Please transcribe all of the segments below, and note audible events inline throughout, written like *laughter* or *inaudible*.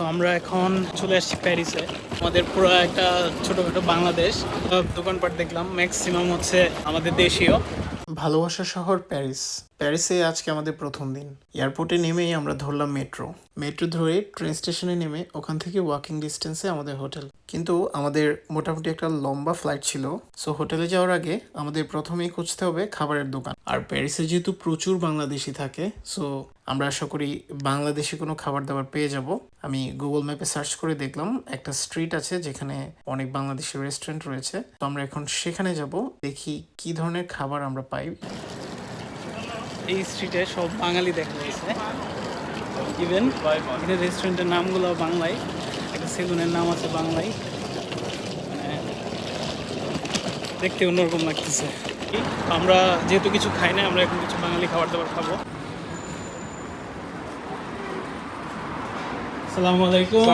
আমরা এখন চলে আসছি প্যারিসে। আমাদের পুরো একটা ছোটখাটো বাংলাদেশ। দোকানপাট দেখলাম। ম্যাক্সিমাম হচ্ছে আমাদের দেশীয়। ভালোবাসা শহর প্যারিস। প্যারিসে আজকে আমাদের প্রথম দিন। এয়ারপোর্টে নেমেই আমরা ধরলাম মেট্রো। মেট্রো ধরে ট্রেন স্টেশনে নেমে ওখান থেকে ওয়াকিং ডিস্টেন্সে আমাদের হোটেল কিন্তু আমাদের মোটামুটি একটা লম্বা ফ্লাইট ছিল। সো হোটেলে যাওয়ার আগে আমাদের প্রথমেই খুঁজতে হবে খাবারের দোকান। আর প্যারিসে যেহেতু প্রচুর বাংলাদেশি থাকে সো আমরা আশা করি বাংলাদেশি কোনো খাবার দাবার পেয়ে যাব। আমি গুগল ম্যাপে সার্চ করে দেখলাম, একটা স্ট্রিট আছে যেখানে অনেক বাংলাদেশি রেস্টুরেন্ট রয়েছে। তো আমরা এখন সেখানে যাব, দেখি কি ধরনের খাবার আমরা পাই। এই স্ট্রিটে সব বাঙালি দেখা যাচ্ছে ইভেন রেস্টুরেন্টের নামগুলো বাংলায়। সেলুনের নাম আছে বাংলায়। মানে দেখতে অন্যরকম লাগতেছে। আমরা যেহেতু কিছু খাই না আমরা এখন কিছু বাঙালি খাবার দাবার খাব। আসসালামু আলাইকুম।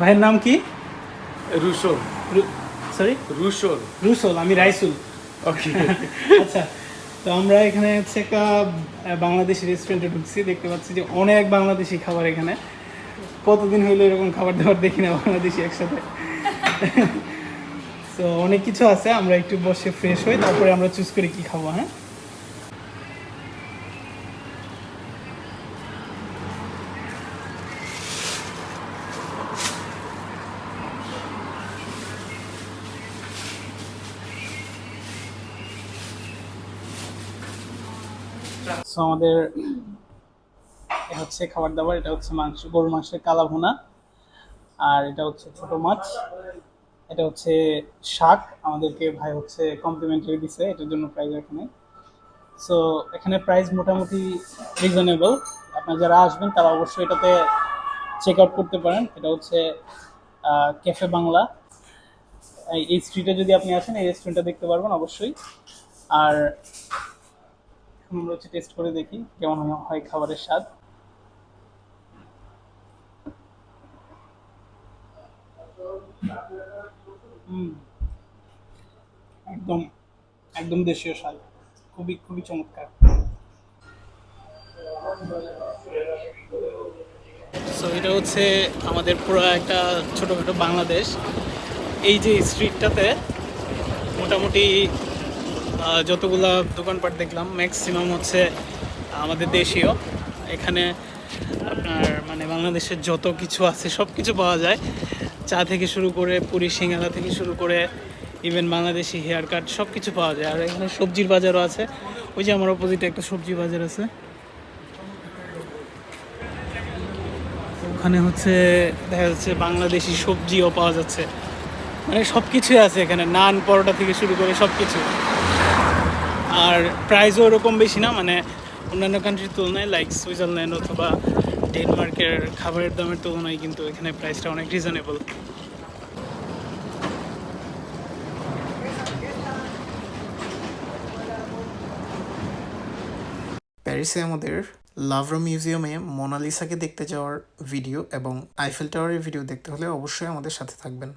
ভাইয়ের নাম কি? রুশোর সরি রুসল রুসল আমি রাইসুল। ওকে *laughs* আচ্ছা তো আমরা এখানে হচ্ছে একটা বাংলাদেশি রেস্টুরেন্টে ঢুকছি দেখতে পাচ্ছি যে অনেক বাংলাদেশি খাবার এখানে। কতদিন হইল এরকম খাবার দাবার দেখি না বাংলাদেশি একসাথে? তো অনেক কিছু আছে, আমরা একটু বসে ফ্রেশ হই, তারপরে আমরা চুজ করি কি খাব হ্যাঁ? আমাদের হচ্ছে খাবার দাবার এটা হচ্ছে মাংস, গরুর মাংসের কালা ভুনা আর এটা হচ্ছে ছোট মাছ। এটা হচ্ছে শাক। আমাদেরকে ভাই হচ্ছে কমপ্লিমেন্টারি দিছে, এটার জন্য প্রাইস এখানে। সো এখানে প্রাইস মোটামুটি রিজনেবল আপনারা যারা আসবেন, তারা অবশ্যই এটাতে চেক আউট করতে পারেন। এটা হচ্ছে ক্যাফে বাংলা এই- স্ট্রিটে যদি আপনি আসেন, এই রেস্টুরেন্টটা দেখতে পারবেন অবশ্যই। আর, আমরা হচ্ছে টেস্ট করে দেখি কেমন হয় খাবারের স্বাদ। একদম একদম দেশীয় স্বাদ খুবই খুবই চমৎকার। সো এটা হচ্ছে আমাদের পুরো একটা ছোটোখাটো বাংলাদেশ। এই যে স্ট্রিটটাতে মোটামুটি যতগুলা দোকানপাট দেখলাম ম্যাক্সিমাম হচ্ছে আমাদের দেশীয়। এখানে আপনার মানে বাংলাদেশের যত কিছু আছে সব কিছু পাওয়া যায়। চা থেকে শুরু করে পুরি সিঙ্গারা থেকে শুরু করে ইভেন বাংলাদেশি হেয়ার কাট সব কিছু পাওয়া যায়। আর এখানে সবজির বাজারও আছে। ওই যে আমার অপোজিটে একটা সবজি বাজার আছে। ওখানে হচ্ছে দেখা যাচ্ছে বাংলাদেশি সবজিও পাওয়া যাচ্ছে। মানে সব কিছুই আছে এখানে। নান, পরোটা থেকে শুরু করে সব কিছু আর প্রাইসও ওরকম বেশি না। মানে অন্যান্য কান্ট্রির তুলনায় লাইক সুইজারল্যান্ড অথবা ডেনমার্কের খাবারের দামের তুলনায় কিন্তু এখানে প্রাইসটা অনেক রিজনেবল প্যারিসে আমাদের লাভরো মিউজিয়ামে মোনালিসাকে দেখতে যাওয়ার ভিডিও এবং আইফেল টাওয়ারের ভিডিও দেখতে হলে অবশ্যই আমাদের সাথে থাকবেন।